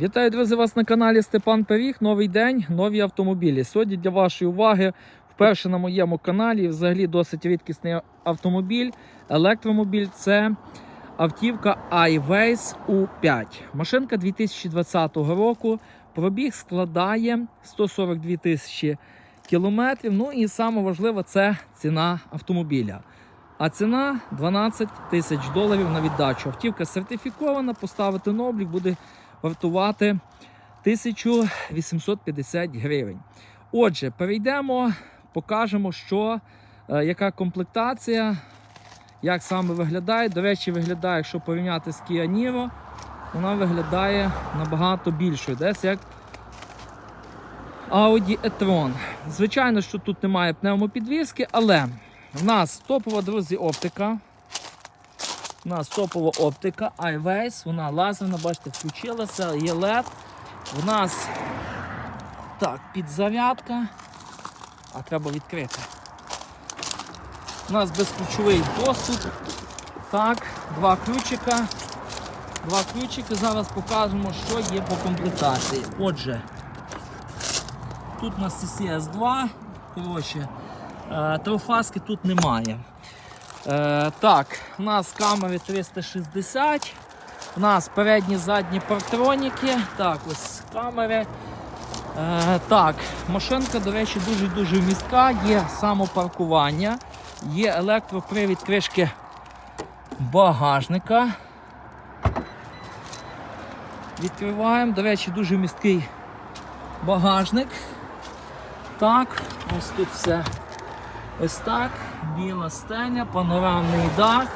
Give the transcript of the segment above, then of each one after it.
Вітаю, друзі, вас на каналі Степан Пиріг. Новий день, нові автомобілі. Сьогодні для вашої уваги вперше на моєму каналі взагалі досить рідкісний автомобіль. Електромобіль це автівка iWays U5. Машинка 2020 року. Пробіг складає 142 тисячі кілометрів. Ну і саме важливе це ціна автомобіля. А ціна 12 тисяч доларів на віддачу. Автівка сертифікована, поставити на облік буде вартувати 1850 гривень. Отже, перейдемо, покажемо, що, е, яка комплектація, як саме виглядає. До речі, виглядає, якщо порівняти з Kia Niro, вона виглядає набагато більшою. Десь як Audi e-tron. Звичайно, що тут немає пневмопідвіски, але в нас топова, друзі, оптика. У нас топова оптика iWays, вона лазерна, бачите, включилася, є LED. У нас так, підзарядка. А треба відкрити. У нас безключовий доступ. Так, два ключика. Два ключики. Зараз покажемо, що є по комплектації. Отже, тут у нас CCS 2. Коротше, е, трофаски тут немає. Е, так, у нас камери 360, у нас передні задні партроніки. Так, ось камери. Так, машинка, до речі, дуже-дуже вмістка, є самопаркування, є електропривід кришки багажника. Відкриваємо, до речі, дуже вмісткий багажник. Так, ось тут все Ось так, біла стеня, панорамний дах.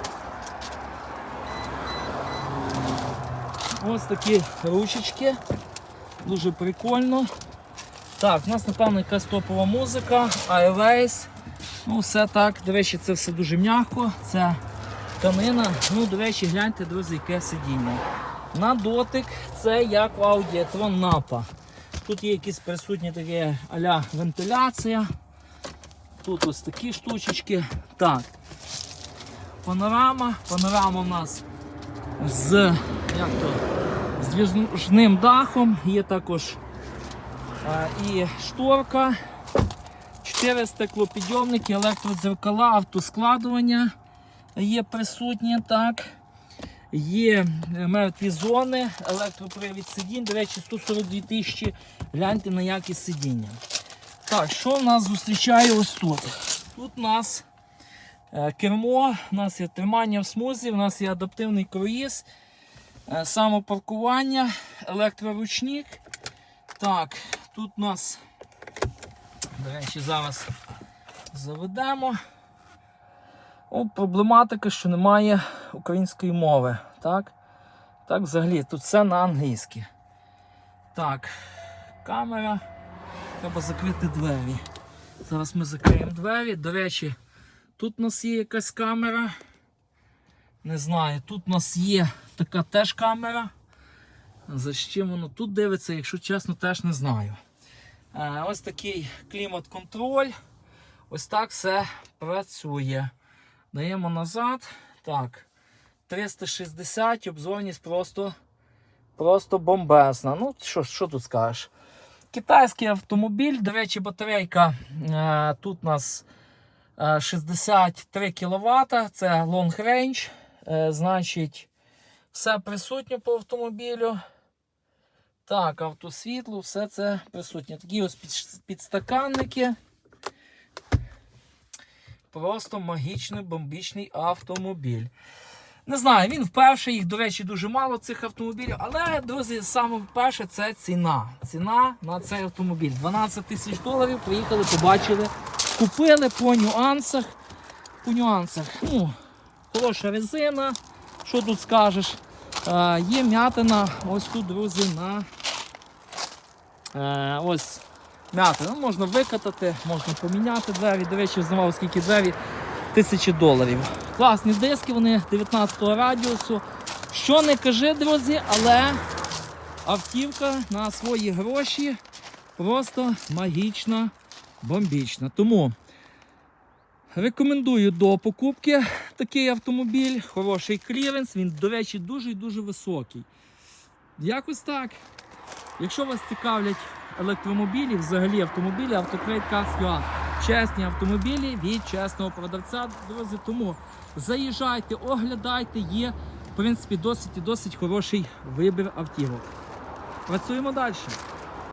Ось такі ручечки. Дуже прикольно. Так, у нас, напевно, якась топова музика, iWays. Ну, все так. До речі, це все дуже м'яко. Це тканина. Ну, до речі, гляньте, друзі, яке сидіння. На дотик це як в Audi e-tron Napa. Тут є якісь присутні такі а-ля вентиляція. Тут ось такі штучечки. Так. Панорама. Панорама у нас з як то, з двіжним дахом. Є також а, і шторка. Чотири стеклопідйомники, електродзеркала, автоскладування є присутні. так. Є мертві зони, електропривід сидінь. До речі, 142 тисячі. Гляньте на якість сидіння. Так, що в нас зустрічає ось тут? Тут у нас е, кермо, у нас є тримання в смузі, у нас є адаптивний круїз, е, самопаркування, електроручник. Так, тут у нас, до речі, зараз заведемо. О, проблематика, що немає української мови. Так, так взагалі, тут все на англійській. Так, камера. Треба закрити двері. Зараз ми закриємо двері. До речі, тут у нас є якась камера. Не знаю, тут у нас є така теж камера. За чим воно тут дивиться, якщо чесно, теж не знаю. Е, Ось такий клімат-контроль. Ось так все працює. Даємо назад. Так. 360, обзорність просто, просто бомбезна. Ну, що, що тут скажеш? Китайський автомобіль, до речі, батарейка е, тут у нас е, 63 кВт, це long range. Е, значить, все присутнє по автомобілю. Так, автосвітло, все це присутнє. Такі ось підстаканники. Просто магічний бомбічний автомобіль. Не знаю, він вперше, їх, до речі, дуже мало цих автомобілів. Але, друзі, саме вперше це ціна. Ціна на цей автомобіль. 12 тисяч доларів. Приїхали, побачили, купили по нюансах. По нюансах. Ну, хороша резина. Що тут скажеш? Е, є м'ятина. Ось тут, друзі, на е, ось м'ятина. Ну, можна викатати, можна поміняти двері. До речі, знавав, скільки двері. Тисячі доларів. Класні диски, вони 19 радіусу. Що не кажи, друзі, але автівка на свої гроші просто магічна, бомбічна. Тому рекомендую до покупки такий автомобіль, хороший кліренс, він, до речі, дуже і дуже високий. Якось так. Якщо вас цікавлять електромобілі, взагалі автомобілі, автотрейд Cars.ua. Чесні автомобілі від чесного продавця, друзі. Тому заїжджайте, оглядайте, є в принципі досить і досить хороший вибір автівок. Працюємо далі.